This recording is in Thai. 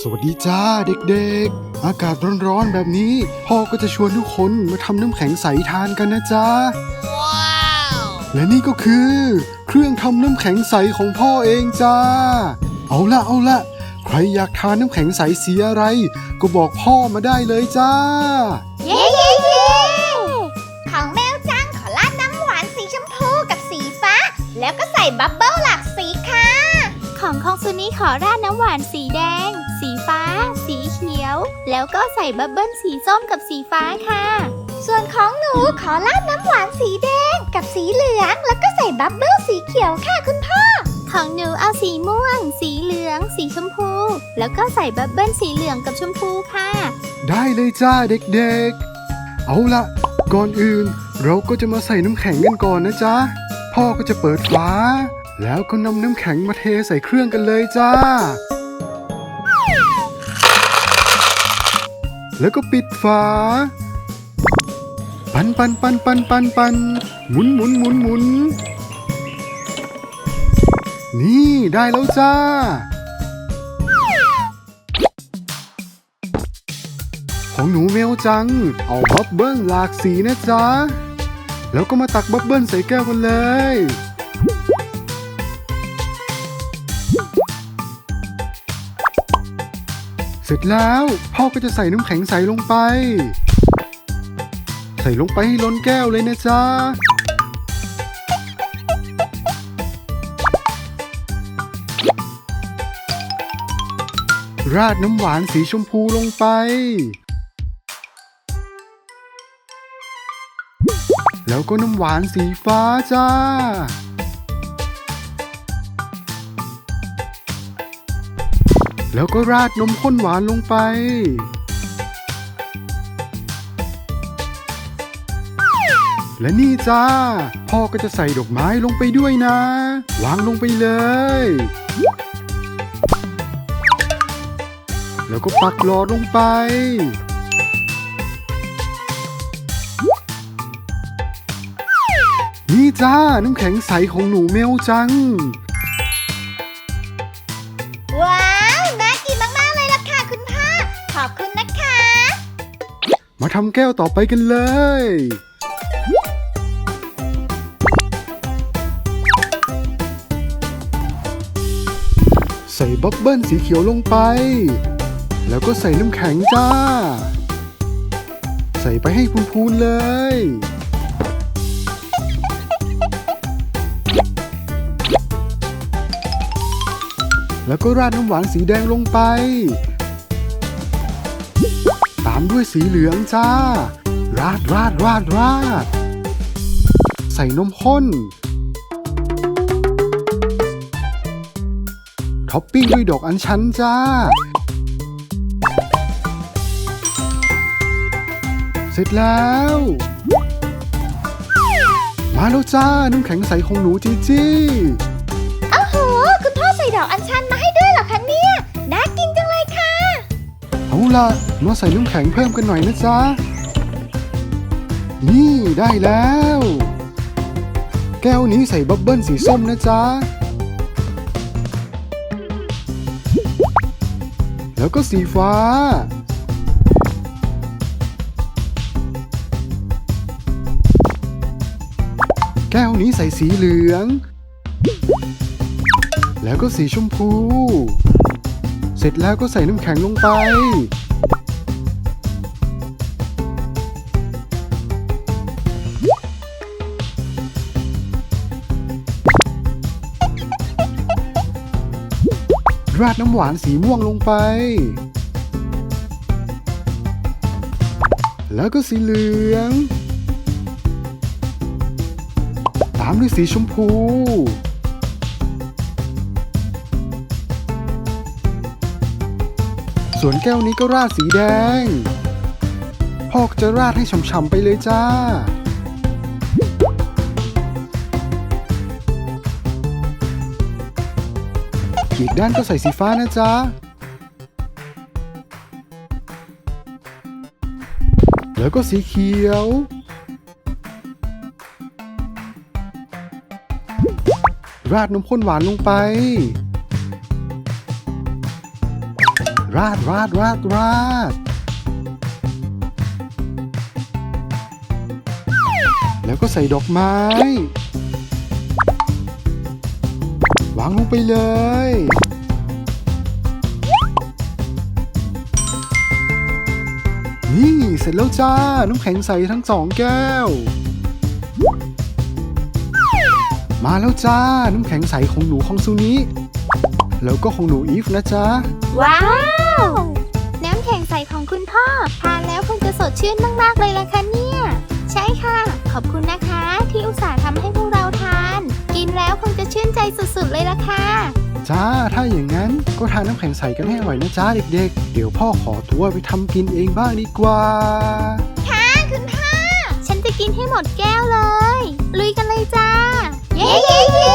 สวัสดีจ้าเด็กๆ อากาศร้อนๆแบบนี้ พ่อก็จะชวนทุกคนมาทำน้ำแข็งใสทานกันนะจ๊ะและนี่ก็คือ เครื่องทำน้ำแข็งใสของพ่อเองจ้า เอาละเอาละใครอยากทานน้ำแข็งใสสีอะไร ก็บอกพ่อมาได้เลยจ้า เย้เย้เย้ของแมวจังขอราดน้ำหวานสีชมพูกับสีฟ้า แล้วก็ใส่บับเบิ้ลหลากสีค่ะ ของของซุนี้ขอราดน้ำหวานสีแดงสี ฟ้า สีเขียว แล้วก็ใส่บับเบิ้ลสีส้มกับสีฟ้าค่ะ ส่วนของหนูขอราดน้ำหวานสีแดง กับสีเหลือง แล้วก็ใส่บับเบิ้ลสีเขียวค่ะคุณพ่อ ของหนูเอาสีม่วง สีเหลือง สีชมพู แล้วก็ใส่บับเบิ้ลสีเหลืองกับชมพูค่ะ ได้เลยจ้าเด็กๆ เอาละก่อนอื่น เราก็จะมาใส่น้ำแข็งกันก่อนนะจ๊ะ พ่อก็จะเปิดฝาแล้วก็นำน้ำแข็งมาเทใส่เครื่องกันเลยจ้า แล้วก็ปิดฝา ปันปันปันปันปันปันหมุนหมุนหมุนหมุนนี่ได้แล้วจ้า ของหนูเมลจัง เอาบับเบิ้ลหลากสีนะจ๊ะ แล้วก็มาตักบับเบิ้ลใส่แก้วกันเลย เสร็จแล้วพ่อก็จะใส่น้ำแข็งใสลงไป ใส่ลงไปให้ล้นแก้วเลยนะจ๊ะราดน้ำหวานสีชมพูลงไป แล้วก็น้ำหวานสีฟ้าจ้า แล้วก็ราดนมข้นหวานลงไป และนี่จ้า พ่อก็จะใส่ดอกไม้ลงไปด้วยนะ วางลงไปเลย แล้วก็ปักหลอดลงไปนี่จ้าน้ำแข็งใสของหนูเมลจัง มาทำแก้วต่อไปกันเลย ใส่บับเบิ้ลสีเขียวลงไป แล้วก็ใส่น้ำแข็งจ้า ใส่ไปให้พูนๆเลย แล้วก็ราดน้ำหวานสีแดงลงไปามด้วยสีเหลืองจ้า ราดราดราดราด ใส่นมข้น ท็อปปิ้งด้วยดอกอัญชันจ้า เสร็จแล้ว มาแล้วจ้า น้ำแข็งใสของหนูจีจี้โอ้โห คุณพ่อใส่ดอกอัญชัน ล่ะมาใส่น้ำแข็งเพิ่มกันหน่อยนะจ๊ะ นี่ได้แล้ว แก้วนี้ใส่บับเบิ้ลสีส้มนะจ๊ะ แล้วก็สีฟ้า แก้วนี้ใส่สีเหลือง แล้วก็สีชมพู เสร็จแล้วก็ใส่น้ำแข็งลงไป ราดน้ำหวานสีม่วงลงไป แล้วก็สีเหลือง ตามด้วยสีชมพู ส่วนแก้วนี้ก็ราดสีแดง พอกจะราดให้ฉ่ำๆไปเลยจ้า อีกด้านก็ใส่สีฟ้านะจ๊ะ แล้วก็สีเขียว ราดนมข้นหวานลงไป ราดราดราดราดแล้วก็ใส่ดอกไม้ วางลงไปเลย นี่เสร็จแล้วจ้า น้ำแข็งใสทั้งสองแก้ว มาแล้วจ้า น้ำแข็งใสของหนูของซูนิแล้วก็ของหนูอีฟนะจ๊ะ ว้าว น้ำแข็งใสของคุณพ่อ ทานแล้วคงจะสดชื่นมากๆเลยล่ะคะเนี่ย ใช่ค่ะ ขอบคุณนะคะที่อุตส่าห์ทำให้พวกเราทาน กินแล้วคงจะชื่นใจสุดๆเลยล่ะค่ะ จ้า ถ้าอย่างนั้นก็ทานน้ำแข็งใสกันให้อร่อยนะจ้าเด็กๆ เดี๋ยวพ่อขอตัวไปทำกินเองบ้างดีกว่าคุณพ่อ ฉันจะกินให้หมดแก้วเลย ลุยกันเลยจ้า เย้เย้เย้